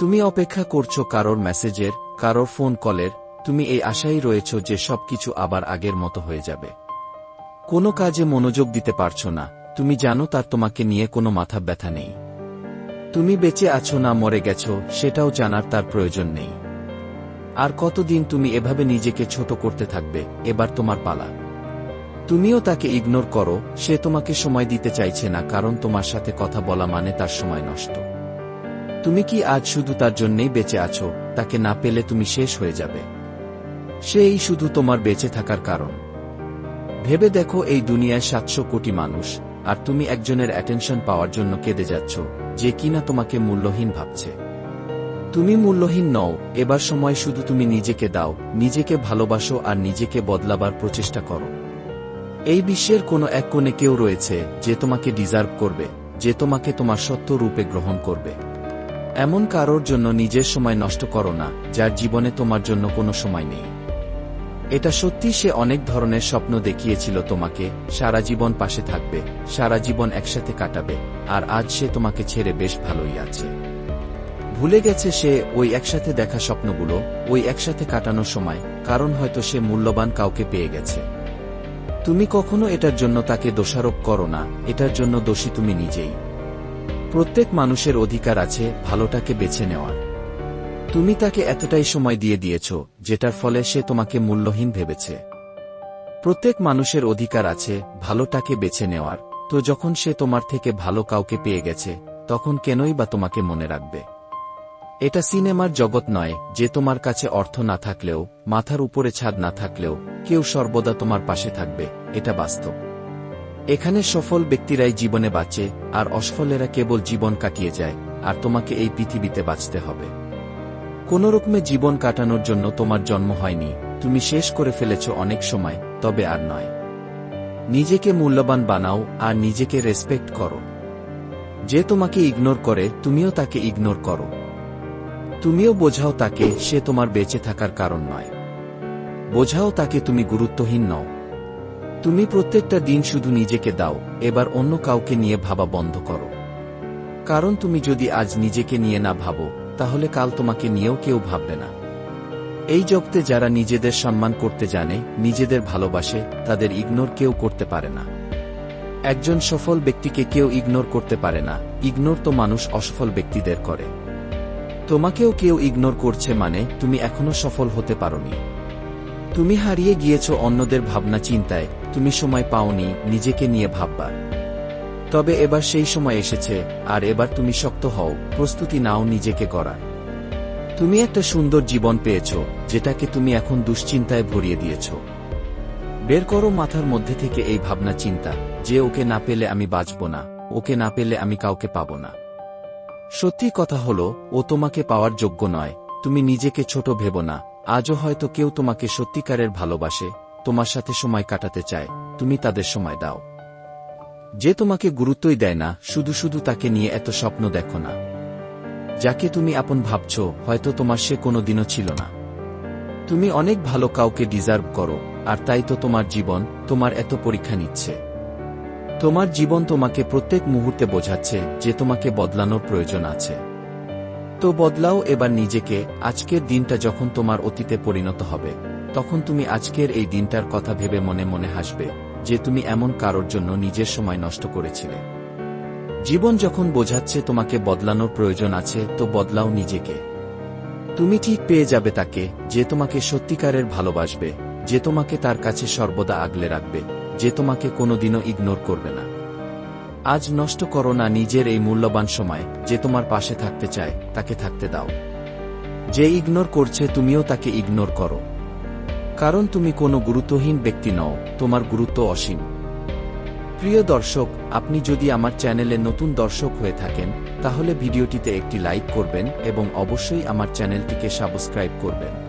তুমি অপেক্ষা করছ কারোর মেসেজের, কারোর ফোন কলের, তুমি এই আশাই রয়েছ যে সবকিছু আবার আগের মতো হয়ে যাবে। কোনো কাজে মনোযোগ দিতে পারছ না, তুমি জানো তার তোমাকে নিয়ে কোনো মাথা ব্যথা নেই। তুমি বেঁচে আছো না মরে গেছো, সেটাও জানার তার প্রয়োজন নেই। আর কতদিন তুমি এভাবে নিজেকে ছোট করতে থাকবে, এবার তোমার পালা। তুমিও তাকে ইগনোর করো, সে তোমাকে সময় দিতে চাইছে না, কারণ তোমার সাথে কথা বলা মানে তার সময় নষ্ট। তুমি কি আজ শুধু তার জন্যেই বেঁচে আছো? তাকে না পেলে তুমি শেষ হয়ে যাবে। সেই শুধু তোমার বেঁচে থাকার কারণ। ভেবে দেখো এই দুনিয়ায় সাতশো কোটি মানুষ, আর তুমি একজনের অ্যাটেনশন পাওয়ার জন্য কেঁদে যাচ্ছ, যে কিনা তোমাকে মূল্যহীন ভাবছে। তুমি মূল্যহীন নও, এবার সময় শুধু তুমি নিজেকে দাও, নিজেকে ভালোবাসো আর নিজেকে বদলাবার প্রচেষ্টা করো। এই বিশ্বের কোনো এক কোণে কেউ রয়েছে, যে তোমাকে ডিজার্ভ করবে, যে তোমাকে তোমার সত্য রূপে গ্রহণ করবে। এমন কারোর জন্য নিজের সময় নষ্ট করো না, যার জীবনে তোমার জন্য কোনো সময় নেই। এটা সত্যি সে অনেক ধরনের স্বপ্ন দেখিয়েছিল তোমাকে, সারা জীবন পাশে থাকবে, সারা জীবন একসাথে কাটাবে, আর আজ সে তোমাকে ছেড়ে বেশ ভালোই আছে। ভুলে গেছে সে ওই একসাথে দেখা স্বপ্নগুলো, ওই একসাথে কাটানোর সময়, কারণ হয়তো সে মূল্যবান কাউকে পেয়ে গেছে। তুমি কখনো এটার জন্য তাকে দোষারোপ করো না, এটার জন্য দোষী তুমি নিজেই। প্রত্যেক মানুষের অধিকার আছে ভালোটাকে বেছে নেওয়ার। তুমি তাকে এতটাই সময় দিয়ে দিয়েছ, যেটার ফলে সে তোমাকে মূল্যহীন ভেবেছে। প্রত্যেক মানুষের অধিকার আছে ভালোটাকে বেছে নেওয়ার, তো যখন সে তোমার থেকে ভালো কাউকে পেয়ে গেছে, তখন কেনই বা তোমাকে মনে রাখবে? এটা সিনেমার জগৎ নয়, যে তোমার কাছে অর্থ না থাকলেও, মাথার উপরে ছাদ না থাকলেও, কেউ সর্বদা তোমার পাশে থাকবে, এটা বাস্তব। এখানে সফল ব্যক্তিরাই জীবনে বাঁচে, আর অসফলেরা কেবল জীবন কাটিয়ে যায়, আর তোমাকে এই পৃথিবীতে বাঁচতে হবে। কোনো রকমে জীবন কাটানোর জন্য তোমার জন্ম হয়নি, তুমি শেষ করে ফেলেছ অনেক সময়, তবে আর নয়। নিজেকে মূল্যবান বানাও, আর নিজেকে রেসপেক্ট করো। যে তোমাকে ইগনোর করে, তুমিও তাকে ইগনোর করো। তুমিও বোঝাও তাকে, সে তোমার বেঁচে থাকার কারণ নয়। বোঝাও তাকে তুমি গুরুত্বহীন নও। তুমি প্রত্যেকটা দিন শুধু নিজেকে দাও, এবার অন্য কাউকে নিয়ে ভাবা বন্ধ করো। কারণ তুমি যদি আজ নিজেকে নিয়ে না ভাবো, তাহলে কাল তোমাকে নিয়েও কেউ ভাববে না। এই জগতে যারা নিজেদের সম্মান করতে জানে, নিজেদের ভালোবাসে, তাদের ইগনোর কেউ করতে পারে না। একজন সফল ব্যক্তিকে কেউ ইগনোর করতে পারে না, ইগনোর তো মানুষ অসফল ব্যক্তিদের করে। তোমাকেও কেউ ইগনোর করছে মানে তুমি এখনও সফল হতে পারোনি। তুমি হারিয়ে গিয়েছ অন্যদের ভাবনা চিন্তায়, তুমি সময় পাওনি নিজেকে নিয়ে ভাববার। তবে এবার সেই সময় এসেছে, আর এবার তুমি শক্ত হও, প্রস্তুতি নাও নিজেকে করার। তুমি একটা সুন্দর জীবন পেয়েছ, যেটাকে তুমি এখন দুশ্চিন্তায় ভরিয়ে দিয়েছ। বের করো মাথার মধ্যে থেকে এই ভাবনা চিন্তা, যে ওকে না পেলে আমি বাঁচব না, ওকে না পেলে আমি কাউকে পাব না। সত্যি কথা হলো, ও তোমাকে পাওয়ার যোগ্য নয়, তুমি নিজেকে ছোট ভেব না আজও হয়তো কেউ তোমাকে সত্যিকারের ভালোবাসে, তোমার সাথে সময় কাটাতে চায়, তুমি তাদের সময় দাও। যে তোমাকে গুরুত্বই দেয় না, শুধু শুধু তাকে নিয়ে এত স্বপ্ন দেখো না। যাকে তুমি আপন ভাবছ, হয়তো তোমার সে কোনো দিনও ছিল না। তুমি অনেক ভালো কাউকে ডিজার্ভ করো, আর তাই তো তোমার জীবন, তোমার এত পরীক্ষা নিচ্ছে। তোমার জীবন তোমাকে প্রত্যেক মুহূর্তে বোঝাচ্ছে যে তোমাকে বদলানোর প্রয়োজন আছে। তো বদলাও এবার নিজেকে, আজকের দিনটা যখন তোমার অতীতে পরিণত হবে, তখন তুমি আজকের এই দিনটার কথা ভেবে মনে মনে হাসবে, যে তুমি এমন কারোর জন্য নিজের সময় নষ্ট করেছিলে। জীবন যখন বোঝাচ্ছে তোমাকে বদলানোর প্রয়োজন আছে, তো বদলাও নিজেকে। তুমি ঠিক পেয়ে যাবে তাকে, যে তোমাকে সত্যিকারের ভালোবাসবে, যে তোমাকে তার কাছে সর্বদা আগলে রাখবে, যে তোমাকে কোনোদিনও ইগনোর করবে না। আজ নষ্ট করো না নিজের এই মূল্যবান সময় যে তোমার পাশে থাকতে চায়, তাকে থাকতে দাও। যে ইগনোর করছে, তুমিও তাকে ইগনোর করো। কারণ তুমি কোনো গুরুত্বহীন ব্যক্তি নও, তোমার গুরুত্ব অসীম। প্রিয় দর্শক, আপনি যদি আমার চ্যানেলে নতুন দর্শক হয়ে থাকেন, তাহলে ভিডিওটিতে একটি লাইক করবেন এবং অবশ্যই আমার চ্যানেলটিকে সাবস্ক্রাইব করবেন।